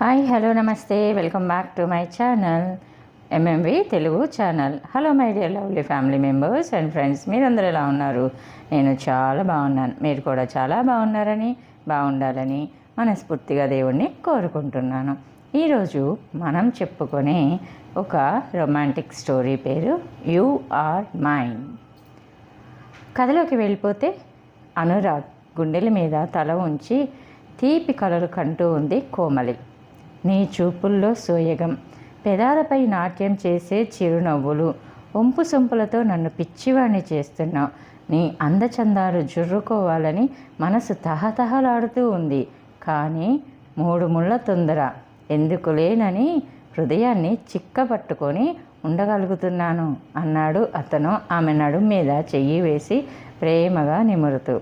Hi hello నమస్తే. Welcome back to my channel MMV Telugu channel hello my dear lovely family members and friends మీరందరూ ఎలా ఉన్నారు? నేను చాలా బాగున్నాను. మీరు కూడా చాలా బాగున్నారని బాగుండాలని మనస్ఫూర్తిగా దేవుణ్ణి కోరుకుంటున్నాను. ఈరోజు మనం చెప్పుకునే ఒక రొమాంటిక్ స్టోరీ పేరు యు ఆర్ మైండ్ కథలోకి వెళ్ళిపోతే అనురాగ్ గుండెల మీద తల ఉంచి తీపి కలలు కంటూ ఉంది కోమలి. నీ చూపుల్లో సోయగం. పెదాలపై నాట్యం చేసే చిరునవ్వులు. ఒంపు సొంపులతో నన్ను పిచ్చివాణ్ణి చేస్తున్నావు. నీ అందచందాలు జుర్రుకోవాలని మనసు తహతహలాడుతూ ఉంది. కానీ మూడు ముళ్ళ తొందర. ఎందుకు లేనని హృదయాన్ని చిక్కబట్టుకొని ఉండగలుగుతున్నాను అన్నాడు అతను ఆమె నడుం మీద చెయ్యి వేసి ప్రేమగా నిమురుతూ.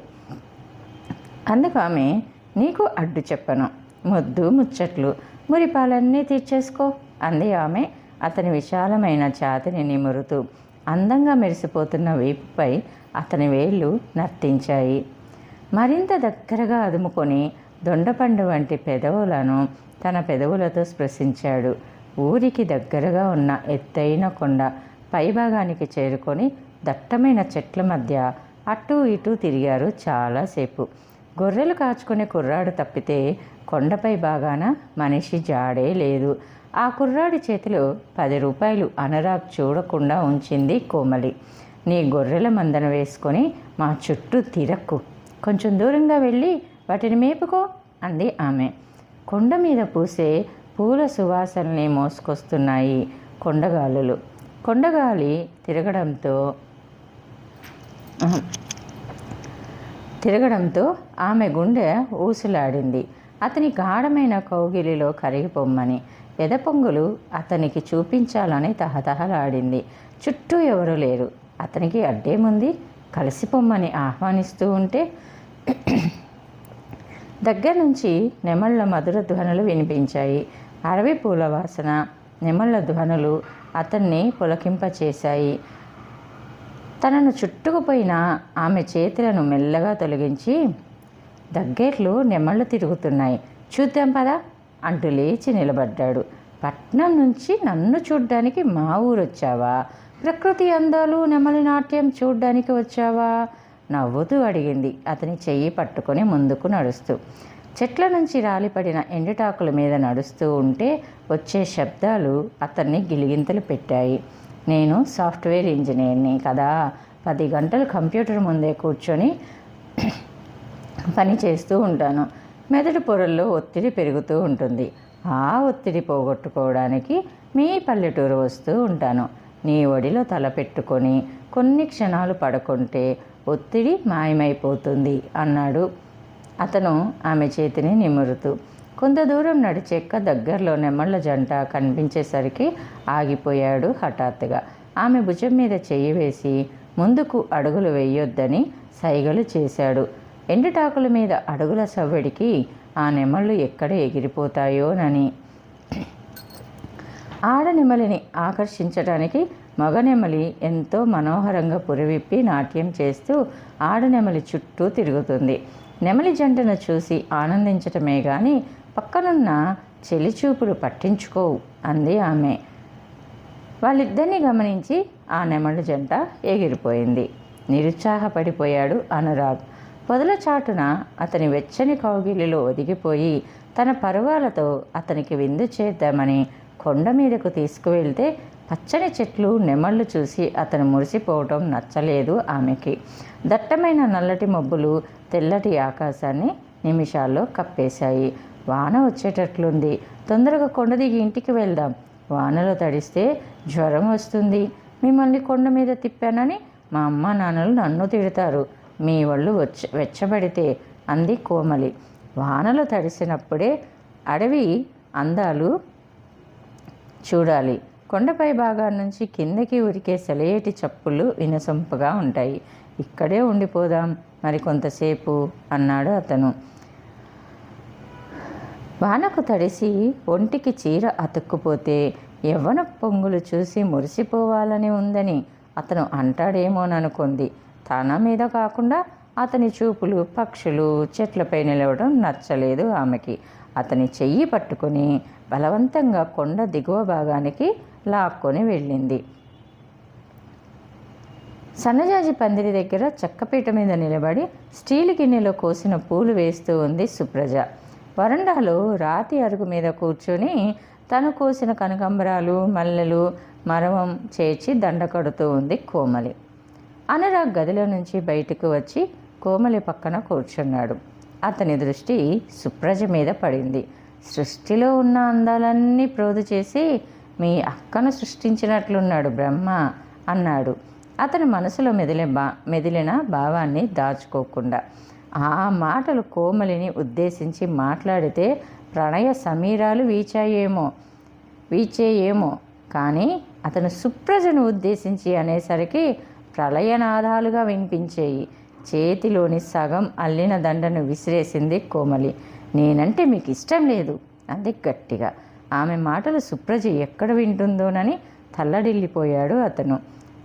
అందుకు ఆమె నీకు అడ్డు చెప్పను. ముద్దు ముచ్చట్లు. మురిపాలన్నీ తీర్చేసుకో అంది ఆమె. అతని విశాలమైన ఛాతిని నిమురుతూ అందంగా మెరిసిపోతున్న వీపుపై అతని వేళ్ళు నర్తించాయి. మరింత దగ్గరగా అదుముకొని దొండపండు వంటి పెదవులను తన పెదవులతో స్పృశించాడు. ఊరికి దగ్గరగా ఉన్న ఎత్తైన కొండ పైభాగానికి చేరుకొని దట్టమైన చెట్ల మధ్య అటూ ఇటూ తిరిగారు చాలాసేపు. గొర్రెలు కాచుకునే కుర్రాడు తప్పితే కొండపై బాగాన మనిషి జాడే లేదు. ఆ కుర్రాడి చేతిలో పది రూపాయలు అనురాగ్ చూడకుండా ఉంచింది కోమలి. నీ గొర్రెల మందన వేసుకొని మా చుట్టూ తిరక్కు కొంచెం దూరంగా వెళ్ళి వాటిని మేపుకో అంది ఆమె. కొండ మీద పూసే పూల సువాసనని మోసుకొస్తున్నాయి కొండగాలులు. కొండగాలి తిరగడంతో తిరగడంతో ఆమె గుండె ఊసులాడింది. అతని గాఢమైన కౌగిలిలో కరిగిపోమ్మని పెదపొంగులు అతనికి చూపించాలని తహతహలాడింది. చుట్టూ ఎవరూ లేరు. అతనికి అడ్డేముంది కలిసిపోమ్మని ఆహ్వానిస్తూ ఉంటే దగ్గర నుంచి నెమళ్ళ మధుర ధ్వనులు వినిపించాయి. అరవి పూల వాసన నెమళ్ళ ధ్వనులు అతన్ని పులకింపచేశాయి. తనను చుట్టుకుపోయిన ఆమె చేతులను మెల్లగా తొలగించి దగ్గర్లో నెమళ్ళు తిరుగుతున్నాయి. చూద్దాం పదా అంటూ లేచి నిలబడ్డాడు. పట్నం నుంచి నన్ను చూడ్డానికి మా ఊరు వచ్చావా ప్రకృతి అందాలు నెమలి నాట్యం చూడ్డానికి వచ్చావా? నవ్వుతూ అడిగింది. అతని చెయ్యి పట్టుకొని ముందుకు నడుస్తూ. చెట్ల నుంచి రాలిపడిన ఎండుటాకుల మీద నడుస్తూ ఉంటే వచ్చే శబ్దాలు అతన్ని గిలిగింతలు పెట్టాయి. నేను సాఫ్ట్వేర్ ఇంజనీర్ని కదా. పది గంటలు కంప్యూటర్ ముందే కూర్చొని పని చేస్తూ ఉంటాను. మెదడు పొరల్లో ఒత్తిడి పెరుగుతూ ఉంటుంది. ఆ ఒత్తిడి పోగొట్టుకోవడానికి మీ పల్లెటూరు వస్తూ ఉంటాను. నీ ఒడిలో తల పెట్టుకొని కొన్ని క్షణాలు పడుకుంటే ఒత్తిడి మాయమైపోతుంది అన్నాడు. అతను ఆమె చేతిని నిమురుతూ కొంత దూరం నడిచెక్క దగ్గరలో నెమళ్ళ జంట కనిపించేసరికి ఆగిపోయాడు హఠాత్తుగా. ఆమె భుజం మీద చెయ్యి వేసి ముందుకు అడుగులు వేయొద్దని సైగలు చేశాడు. ఎండుటాకుల మీద అడుగుల సవ్వడికి ఆ నెమళ్ళు ఎక్కడ ఎగిరిపోతాయోనని. ఆడనెమలిని ఆకర్షించడానికి మగనెమలి ఎంతో మనోహరంగా పురివిప్పి నాట్యం చేస్తూ ఆడనెమలి చుట్టూ తిరుగుతుంది. నెమలి జంటను చూసి ఆనందించటమే గాని పక్కనున్న చెలిచూపులు పట్టించుకోవు అంది ఆమె. వాళ్ళిద్దరిని గమనించి ఆ నెమలి జంట ఎగిరిపోయింది. నిరుత్సాహపడిపోయాడు అనురాగ్. పొదల చాటున అతని వెచ్చని కౌగిలిలో ఒదిగిపోయి తన పరువాలతో అతనికి విందు చేద్దామని కొండ మీదకు తీసుకువెళ్తే పచ్చని చెట్లు నెమళ్ళు చూసి అతను మురిసిపోవటం నచ్చలేదు ఆమెకి. దట్టమైన నల్లటి మబ్బులు తెల్లటి ఆకాశాన్ని నిమిషాల్లో కప్పేశాయి. వాన వచ్చేటట్లుంది. తొందరగా కొండ దిగి ఇంటికి వెళ్దాం. వానలో తడిస్తే జ్వరం వస్తుంది. మిమ్మల్ని కొండ మీద తిప్పానని మా అమ్మ నాన్నలు నన్ను తిడతారు. మీ వాళ్ళు వచ్చ వెచ్చబడితే అంది కోమలి. వానలు తడిసినప్పుడే అడవి అందాలు చూడాలి. కొండపై భాగం నుంచి కిందకి ఉరికే సెలయేటి చప్పుళ్ళు వినసొంపుగా ఉంటాయి. ఇక్కడే ఉండిపోదాం మరి కొంతసేపు అన్నాడు అతను. వానకు తడిసి ఒంటికి చీర అతుక్కుపోతే యవ్వన పొంగులు చూసి మురిసిపోవాలని ఉందని అతను అంటాడేమోననుకుంది. తన మీద కాకుండా అతని చూపులు పక్షులు చెట్లపై నిలవడం నచ్చలేదు ఆమెకి. అతని చెయ్యి పట్టుకుని బలవంతంగా కొండ దిగువ భాగానికి లాక్కొని వెళ్ళింది. సన్నజాజి పందిరి దగ్గర చెక్కపీట మీద నిలబడి స్టీల్ గిన్నెలో కోసిన పూలు వేస్తూ ఉంది సుప్రజ. వరండాలో రాతి అరుగు మీద కూర్చొని తను కోసిన కనకంబరాలు మల్లెలు మరవం చేర్చి దండ కడుతూ ఉంది కోమలి. అనురాగ్ గదిలో నుంచి బయటకు వచ్చి కోమలి పక్కన కూర్చున్నాడు. అతని దృష్టి సుప్రజ మీద పడింది. సృష్టిలో ఉన్న అందాలన్నీ ప్రోధు చేసి మీ అక్కను సృష్టించినట్లున్నాడు బ్రహ్మ అన్నాడు. అతని మనసులో మెదిలే బా మెదిలిన భావాన్ని దాచుకోకుండా. ఆ మాటలు కోమలిని ఉద్దేశించి మాట్లాడితే ప్రణయ సమీరాలు వీచాయేమో వీచేయేమో. కానీ అతను సుప్రజను ఉద్దేశించి అనేసరికి ప్రళయనాదాలుగా వినిపించేయి. చేతిలోని సగం అల్లిన దండను విసిరేసింది కోమలి. నేనంటే మీకు ఇష్టం లేదు. అంది గట్టిగా. ఆమె మాటలు సుప్రజ ఎక్కడ వింటుందోనని తల్లడిల్లిపోయాడు అతను.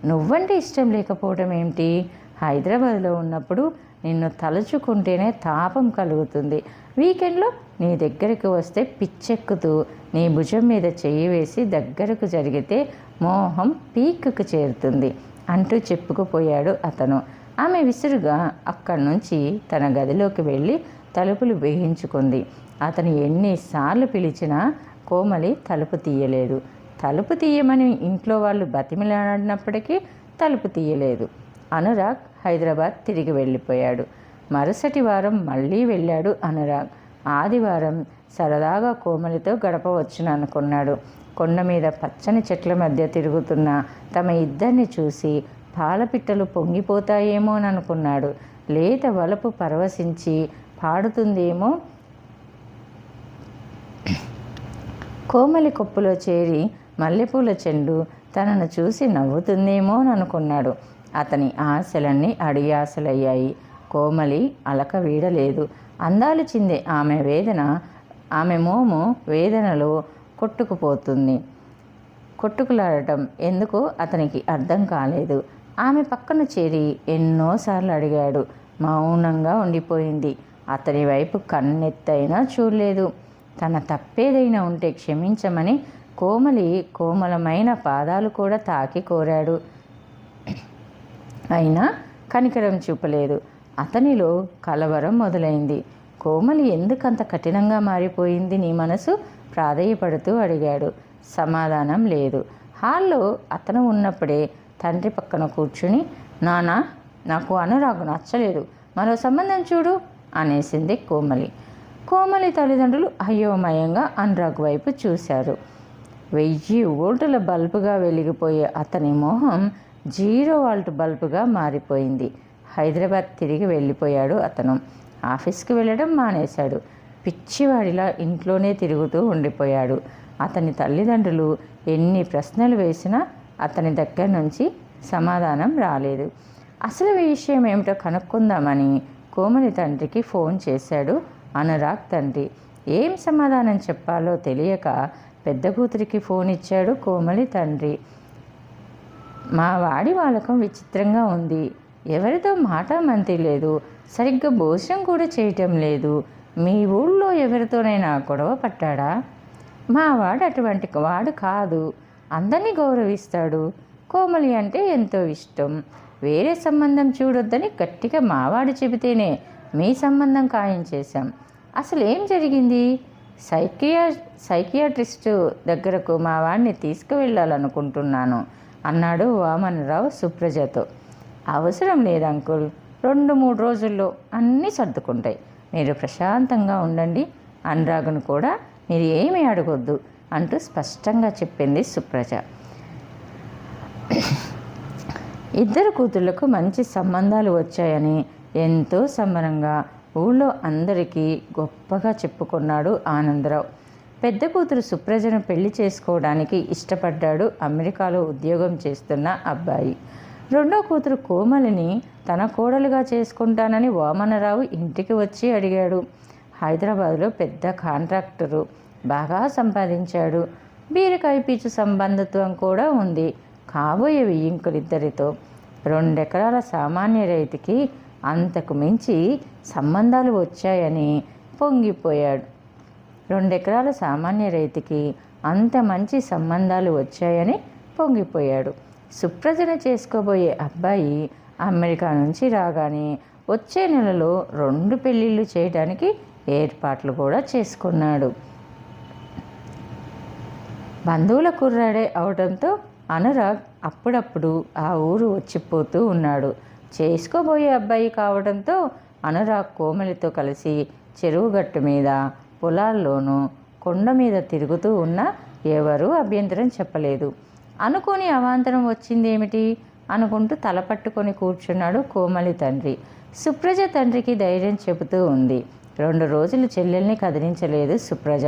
నువ్వంటే ఇష్టం లేకపోవడం ఏమిటి? హైదరాబాద్లో ఉన్నప్పుడు నిన్ను తలుచుకుంటేనే తాపం కలుగుతుంది. వీకెండ్లో నీ దగ్గరికి వస్తే పిచ్చెక్కుతూ నీ భుజం మీద చెయ్యి వేసి దగ్గరకు జరిగితే మోహం పీక్కు చేరుతుంది. అంటూ చెప్పుకుపోయాడు అతను. ఆమె విసురుగా అక్కడి నుంచి తన గదిలోకి వెళ్ళి తలుపులు వేయించుకుంది. అతను ఎన్నిసార్లు పిలిచినా కోమలి తలుపు తీయలేదు. తలుపు తీయమని ఇంట్లో వాళ్ళు బతిమిలాడినప్పటికీ తలుపు తీయలేదు. అనురాగ్ హైదరాబాద్ తిరిగి వెళ్ళిపోయాడు. మరుసటి వారం మళ్ళీ వెళ్ళాడు అనురాగ్. ఆదివారం సరదాగా కోమలితో గడపవచ్చును అనుకున్నాడు కొండ మీద పచ్చని చెట్ల మధ్య తిరుగుతున్న తమ ఇద్దరిని చూసి పాలపిట్టలు పొంగిపోతాయేమో అని అనుకున్నాడు. లేత వలపు పరవశించి పాడుతుందేమో? కోమలి కొప్పులో చేరి మల్లెపూల చెండు తనను చూసి నవ్వుతుందేమో అని అనుకున్నాడు. అతని ఆశలన్నీ అడియాసలయ్యాయి కోమలి అలక వీడలేదు. అందాలు చిందే ఆమె వేదన ఆమె మోము వేదనలో కొట్టుకుపోతుంది. కొట్టుకులాడటం ఎందుకో? అతనికి అర్థం కాలేదు. ఆమె పక్కన చేరి ఎన్నోసార్లు అడిగాడు. మౌనంగా ఉండిపోయింది. అతని వైపు కన్నెత్తైనా చూడలేదు. తన తప్పేదైనా ఉంటే క్షమించమని కోమలి కోమలమైన పాదాలు కూడా తాకి కోరాడు. అయినా కనికరం చూపలేదు. అతనిలో కలవరం మొదలైంది. కోమలి ఎందుకంత కఠినంగా మారిపోయింది నీ మనసు? ప్రాధేయపడుతూ అడిగాడు. సమాధానం లేదు. హాల్లో అతను ఉన్నప్పుడే తండ్రి పక్కన కూర్చుని నానా నాకు అనురాగు నచ్చలేదు. మరో సంబంధం చూడు అనేసింది కోమలి. కోమలి తల్లిదండ్రులు అయోమయంగా అనురాగ్ వైపు చూశారు. వెయ్యి వోల్టుల బల్బుగా వెలిగిపోయే అతని మొహం జీరో వాల్ట్ బల్బుగా మారిపోయింది. హైదరాబాద్ తిరిగి వెళ్ళిపోయాడు అతను. ఆఫీస్కి వెళ్ళడం మానేశాడు. పిచ్చివాడిలా ఇంట్లోనే తిరుగుతూ ఉండిపోయాడు. అతని తల్లిదండ్రులు ఎన్ని ప్రశ్నలు వేసినా అతని దగ్గర నుంచి సమాధానం రాలేదు. అసలు విషయం ఏమిటో కనుక్కుందామని కోమలి తండ్రికి ఫోన్ చేశాడు అనురాగ్ తండ్రి. ఏం సమాధానం చెప్పాలో తెలియక పెద్ద కూతురికి ఫోన్ ఇచ్చాడు కోమలి తండ్రి. మా వాడి వాలకం విచిత్రంగా ఉంది. ఎవరితో మాట మంతి లేదు. సరిగ్గా భోజనం కూడా చేయటం లేదు. మీ ఊళ్ళో ఎవరితోనైనా గొడవ పట్టాడా? మా వాడు అటువంటి వాడు కాదు. అందరినీ గౌరవిస్తాడు. కోమలి అంటే ఎంతో ఇష్టం. వేరే సంబంధం చూడొద్దని గట్టిగా మావాడు చెబితేనే మీ సంబంధం ఖాయం చేశాం. అసలు ఏం జరిగింది? సైకియా సైకియాట్రిస్టు దగ్గరకు మా వాడిని తీసుకువెళ్ళాలనుకుంటున్నాను అన్నాడు వామనరావు సుప్రజతో. అవసరం లేదు అంకుల్. రెండు మూడు రోజుల్లో అన్నీ సర్దుకుంటాయి. మీరు ప్రశాంతంగా ఉండండి. అనురాగును కూడా మీరు ఏమీ అడగొద్దు అంటూ స్పష్టంగా చెప్పింది సుప్రజ. ఇద్దరు కూతుళ్ళకు మంచి సంబంధాలు వచ్చాయని ఎంతో సంబరంగా ఊళ్ళో అందరికీ గొప్పగా చెప్పుకున్నాడు ఆనందరావు. పెద్ద కూతురు సుప్రజను పెళ్ళి చేసుకోవడానికి ఇష్టపడ్డాడు అమెరికాలో ఉద్యోగం చేస్తున్న అబ్బాయి. రెండో కూతురు కోమలిని తన కోడలుగా చేసుకుంటానని వామనరావు ఇంటికి వచ్చి అడిగాడు. హైదరాబాద్లో పెద్ద కాంట్రాక్టరు బాగా సంపాదించాడు. బీరకాయ పీచు సంబంధత్వం కూడా ఉంది. కాబోయే వియ్యింకులిద్దరితో రెండెకరాల సామాన్య రైతుకి అంతకు మించి సంబంధాలు వచ్చాయని పొంగిపోయాడు. రెండెకరాల సామాన్య రైతుకి అంత మంచి సంబంధాలు వచ్చాయని పొంగిపోయాడు. సుప్రజన చేసుకోబోయే అబ్బాయి అమెరికా నుంచి రాగానే వచ్చే నెలలో రెండు పెళ్ళిళ్ళు చేయడానికి ఏర్పాట్లు కూడా చేసుకున్నాడు. బంధువుల కుర్రాడే అవడంతో అనురాగ్ అప్పుడప్పుడు ఆ ఊరు వచ్చిపోతూ ఉన్నాడు. చేసుకోబోయే అబ్బాయి కావడంతో అనురాగ్ కోమలితో కలిసి చెరువు గట్టు మీద పొలాల్లోనూ కొండ మీద తిరుగుతూ ఉన్నా ఎవరూ అభ్యంతరం చెప్పలేదు. అనుకోని అవాంతరం వచ్చిందేమిటి? అనుకుంటూ తల పట్టుకొని కూర్చున్నాడు కోమలి తండ్రి. సుప్రజ తండ్రికి ధైర్యం చెబుతూ ఉంది. రెండు రోజులు చెల్లెల్ని కదిలించలేదు సుప్రజ.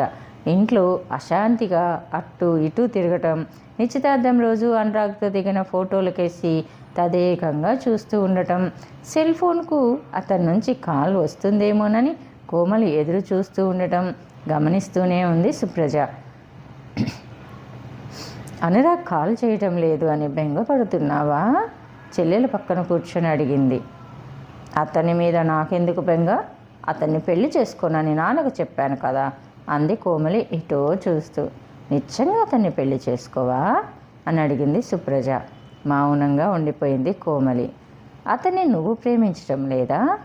ఇంట్లో అశాంతిగా అటు ఇటు తిరగటం నిశ్చితార్థం రోజు అనురాగ్తో దిగిన ఫోటోలకేసి తదేకంగా చూస్తూ ఉండటం సెల్ ఫోన్కు అతని నుంచి కాల్ వస్తుందేమోనని కోమలి ఎదురు చూస్తూ ఉండటం గమనిస్తూనే ఉంది సుప్రజ. అనురాగ్ కాల్ చేయటం లేదు అని బెంగపడుతున్నావా? చెల్లెల పక్కన కూర్చొని అడిగింది. అతని మీద నాకెందుకు బెంగ? అతన్ని పెళ్ళి చేసుకోనని నాన్నకు చెప్పాను కదా. అంది కోమలి ఇటో చూస్తూ. నిజంగా అతన్ని పెళ్ళి చేసుకోవా? అని అడిగింది సుప్రజ. మౌనంగా ఉండిపోయింది కోమలి. అతన్ని నువ్వు ప్రేమించటం లేదా?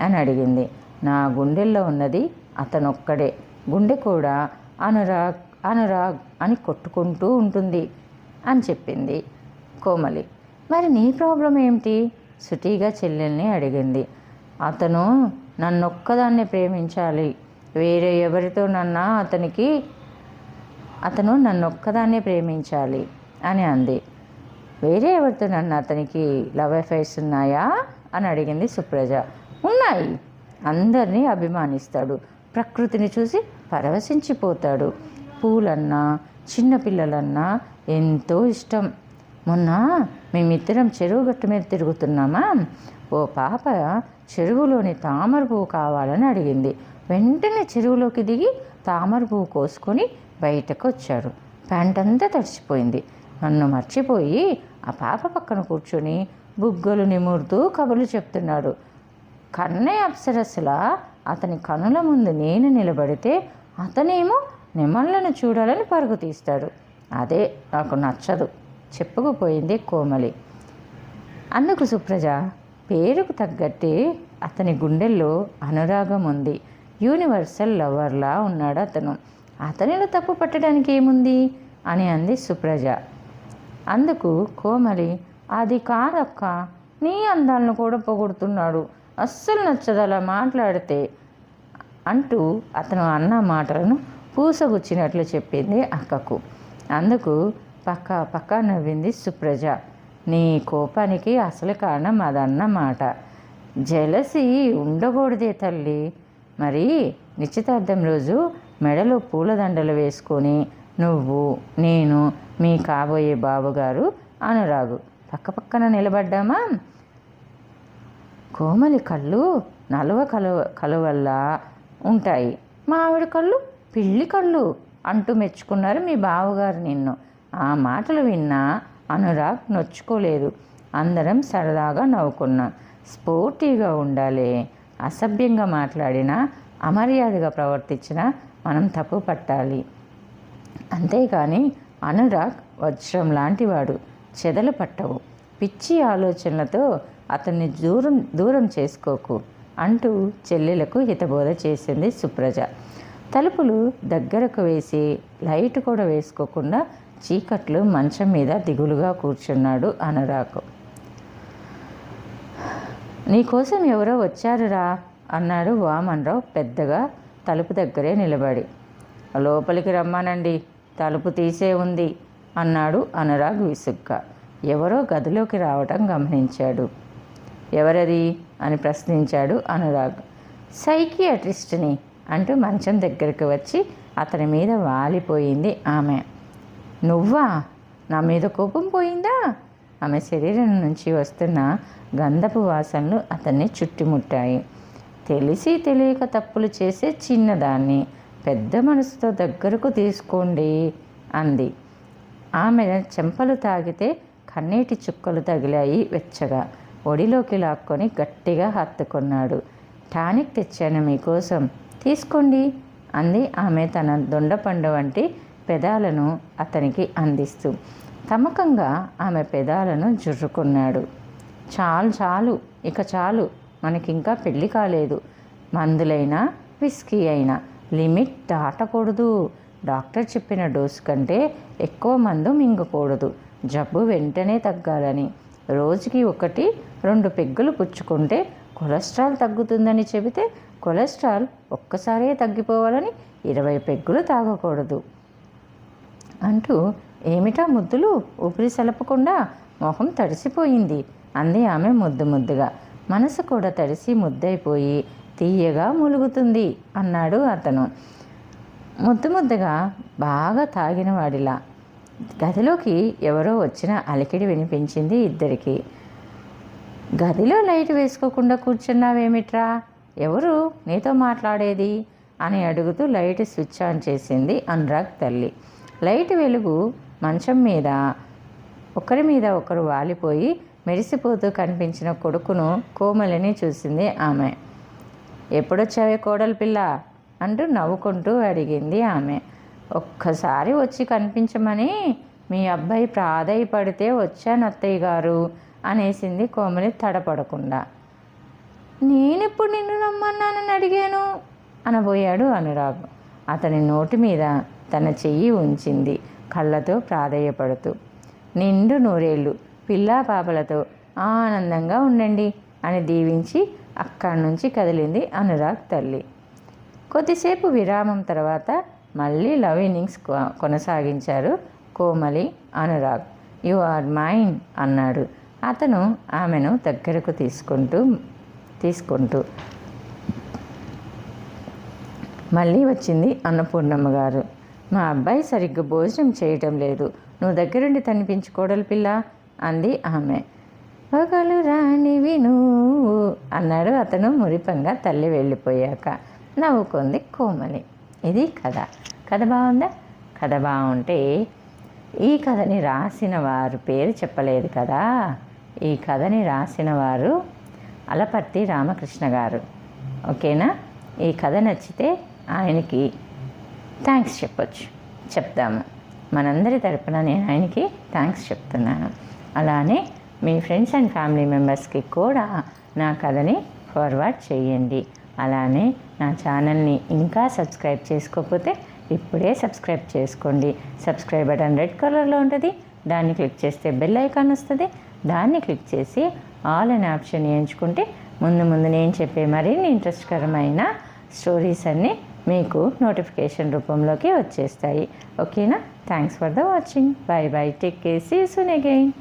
అని అడిగింది. నా గుండెల్లో ఉన్నది అతనొక్కడే. గుండె కూడా. అనురాగ్ అనురాగ్ అని కొట్టుకుంటూ ఉంటుంది అని చెప్పింది కోమలి. మరి నీ ప్రాబ్లం ఏమిటి? సుటీగా చెల్లెల్ని అడిగింది. అతను నన్నొక్కదాన్నే ప్రేమించాలి. వేరే ఎవరితో నన్నా అతనికి అతను నన్నొక్కదాన్నే ప్రేమించాలి అని అంది. వేరే ఎవరితో నన్ను అతనికి లవ్ అఫైర్స్ ఉన్నాయా? అని అడిగింది సుప్రజ. ఉన్నాయి. అందరినీ అభిమానిస్తాడు. ప్రకృతిని చూసి పరవశించిపోతాడు. పూలన్నా చిన్నపిల్లలన్నా ఎంతో ఇష్టం. మొన్న మేమిద్దరం చెరువు గట్టు మీద తిరుగుతున్నామా? ఓ పాప చెరువులోని తామర పువ్వు కావాలని అడిగింది. వెంటనే చెరువులోకి దిగి తామర పువ్వు కోసుకొని బయటకు వచ్చారు ప్యాంట్ అంతా తడిచిపోయింది. నన్ను మర్చిపోయి ఆ పాప పక్కన కూర్చొని బుగ్గలు నిమురుతూ కబుర్లు చెప్తున్నాడు. కన్నయ్య అప్సరస్సులా అతని కనుల ముందు నేను నిలబడితే అతనేమో నెమళ్ళను చూడాలని పరుగు తీస్తాడు. అదే నాకు నచ్చదు. చెప్పుకుపోయింది కోమలి. అందుకు సుప్రజ పేరుకు తగ్గట్టే అతని గుండెల్లో అనురాగం ఉంది. యూనివర్సల్ లవర్లా ఉన్నాడు అతను. అతనిలో తప్పు పట్టడానికి ఏముంది? అని అంది సుప్రజ. అందుకు కోమలి అది కాదక్క. నీ అందాలను కూడా పొగుడుతున్నాడు. అస్సలు నచ్చదు అలా మాట్లాడితే అంటూ అతను అన్న మాటలను పూసగుచ్చినట్లు చెప్పింది అక్కకు. అందుకు పక్క పక్క నవ్వింది సుప్రజ. నీ కోపానికి అసలు కారణం అదన్నమాట. జలసి ఉండకూడదే తల్లి. మరి నిశ్చితార్థం రోజు మెడలో పూలదండలు వేసుకొని నువ్వు నేను మీ కాబోయే బాబుగారు అనురాగు. పక్క పక్కన నిలబడ్డామా? కోమలి కళ్ళు నలువ కలువ కలువల్లా ఉంటాయి. మావిడి కళ్ళు పిల్లి కళ్ళు అంటూ మెచ్చుకున్నారు మీ బావగారు నిన్ను. ఆ మాటలు విన్నా అనురాగ్ నొచ్చుకోలేదు. అందరం సరదాగా నవ్వుకున్నాం. స్పోర్టీగా ఉండాలి. అసభ్యంగా మాట్లాడినా అమర్యాదగా ప్రవర్తించినా మనం తప్పు పట్టాలి. అంతేకాని అనురాగ్ వజ్రం లాంటివాడు. చెదలు పట్టవు. పిచ్చి ఆలోచనలతో అతన్ని దూరం దూరం చేసుకోకు అంటూ చెల్లెలకు హితబోధ చేసింది సుప్రజ. తలుపులు దగ్గరకు వేసి లైట్ కూడా వేసుకోకుండా చీకట్లు మంచం మీద దిగులుగా కూర్చున్నాడు అనురాగ్. నీకోసం ఎవరో వచ్చారురా అన్నాడు వామన్రావు పెద్దగా తలుపు దగ్గరే నిలబడి. లోపలికి రమ్మానండి తలుపు తీసే ఉంది అన్నాడు అనురాగ్ విసుగ్గా. ఎవరో గదిలోకి రావటం గమనించాడు. ఎవరది? అని ప్రశ్నించాడు అనురాగ్. సైకియాట్రిస్ట్ని అంటూ మంచం దగ్గరకు వచ్చి అతని మీద వాలిపోయింది ఆమె. నువ్వా? నా మీద కోపం పోయిందా? ఆమె శరీరం నుంచి వస్తున్న గంధపు వాసనలు అతన్ని చుట్టుముట్టాయి. తెలిసి తెలియక తప్పులు చేసే చిన్నదాన్ని పెద్ద మనసుతో దగ్గరకు తీసుకోండి అంది. ఆమె చెంపలు తాగితే కన్నీటి చుక్కలు తగిలాయి వెచ్చగా. ఒడిలోకి లాక్కొని గట్టిగా హత్తుకున్నాడు. టానిక్ తెచ్చాను మీకోసం. తీసుకోండి అంది ఆమె తన దొండపండు వంటి పెదాలను అతనికి అందిస్తూ. తమకంగా ఆమె పెదాలను జుర్రుకున్నాడు. చాలు చాలు ఇక చాలు మనకింకా పెళ్ళి కాలేదు. మందులైనా విస్కీ అయినా లిమిట్ దాటకూడదు. డాక్టర్ చెప్పిన డోసు కంటే ఎక్కువ మందు మింగకూడదు. జబ్బు వెంటనే తగ్గాలని. రోజుకి ఒకటి రెండు పెగ్గులు పుచ్చుకుంటే కొలెస్ట్రాల్ తగ్గుతుందని చెబితే కొలెస్ట్రాల్ ఒక్కసారే తగ్గిపోవాలని ఇరవై పెగ్గులు తాగకూడదు. అంటూ ఏమిటా ముద్దులు? ఊపిరి సలపకుండా మొహం తడిసిపోయింది. అంది ఆమె ముద్దు ముద్దుగా. మనసు కూడా తడిసి ముద్దైపోయి తీయగా ములుగుతుంది అన్నాడు అతను. ముద్దు ముద్దగా బాగా తాగిన వాడిలా. గదిలోకి ఎవరో వచ్చిన అలికిడి వినిపించింది ఇద్దరికి. గదిలో లైట్ వేసుకోకుండా కూర్చున్నావేమిట్రా? ఎవరు? నీతో మాట్లాడేది? అని అడుగుతూ లైట్ స్విచ్ ఆన్ చేసింది అనురాగ్ తల్లి. లైట్ వెలుగు మంచం మీద ఒకరి మీద ఒకరు వాలిపోయి మెరిసిపోతూ కనిపించిన కొడుకును కోమలిని చూసింది ఆమె. ఎప్పుడొచ్చావే కోడలు పిల్ల? అంటూ నవ్వుకుంటూ అడిగింది ఆమె. ఒక్కసారి వచ్చి కనిపించమని మీ అబ్బాయి ప్రాధాయపడితే వచ్చాను అత్తయ్య గారు అనేసింది కోమలి తడపడకుండా. నేనెప్పుడు నిన్ను రమ్మన్నానని అడిగాను? అనబోయాడు అనురాగ్. అతని నోటి మీద తన చెయ్యి ఉంచింది కళ్ళతో ప్రాధేయపడుతూ. నిండు నూరేళ్ళు పిల్లా పాపలతో ఆనందంగా ఉండండి అని దీవించి అక్కడి నుంచి కదిలింది అనురాగ్ తల్లి. కొద్దిసేపు విరామం తర్వాత మళ్ళీ లవ్ ఇన్నింగ్స్ కొ- కొనసాగించారు Komali Anurag. You are mine అన్నాడు. అతను ఆమెను దగ్గరకు తీసుకుంటూ తీసుకుంటూ. మళ్ళీ వచ్చింది అన్నపూర్ణమ్మ గారు. మా అబ్బాయి సరిగ్గా భోజనం చేయటం లేదు. నువ్వు దగ్గరుండి తనిపించుకోడలు పిల్ల అంది ఆమె. పగలు రానివి నువ్వు అన్నాడు అతను మురిపంగా తల్లి వెళ్ళిపోయాక. నవ్వుకుంది కోమలి. ఇది కథ. కథ బాగుందా? కథ బాగుంటే ఈ కథని రాసిన వారు పేరు చెప్పలేదు కదా. ఈ కథని రాసిన వారు అలపర్తి రామకృష్ణ గారు. ఓకేనా? ఈ కథ నచ్చితే ఆయనకి థ్యాంక్స్ చెప్పొచ్చు. చెప్దాము. మనందరి తరపున నేను ఆయనకి థ్యాంక్స్ చెప్తున్నాను. అలానే మీ ఫ్రెండ్స్ అండ్ ఫ్యామిలీ మెంబర్స్కి కూడా నా కథని ఫార్వర్డ్ చేయండి. అలానే నా ఛానల్ని ఇంకా సబ్స్క్రైబ్ చేసుకోకపోతే ఇప్పుడే సబ్స్క్రైబ్ చేసుకోండి. సబ్స్క్రైబ్ బటన్ రెడ్ కలర్లో ఉంటుంది. దాన్ని క్లిక్ చేస్తే బెల్ ఐకాన్ వస్తుంది. దాన్ని క్లిక్ చేసి ఆల్ అనే ఆప్షన్ ఎంచుకుంటే ముందు ముందు నేను చెప్పే మరిన్ని ఇంట్రెస్ట్కరమైన స్టోరీస్ అన్నీ మీకు నోటిఫికేషన్ రూపంలోకి వచ్చేస్తాయి. ఓకేనా? Thanks for the watching. Bye bye. Take care. See soon again.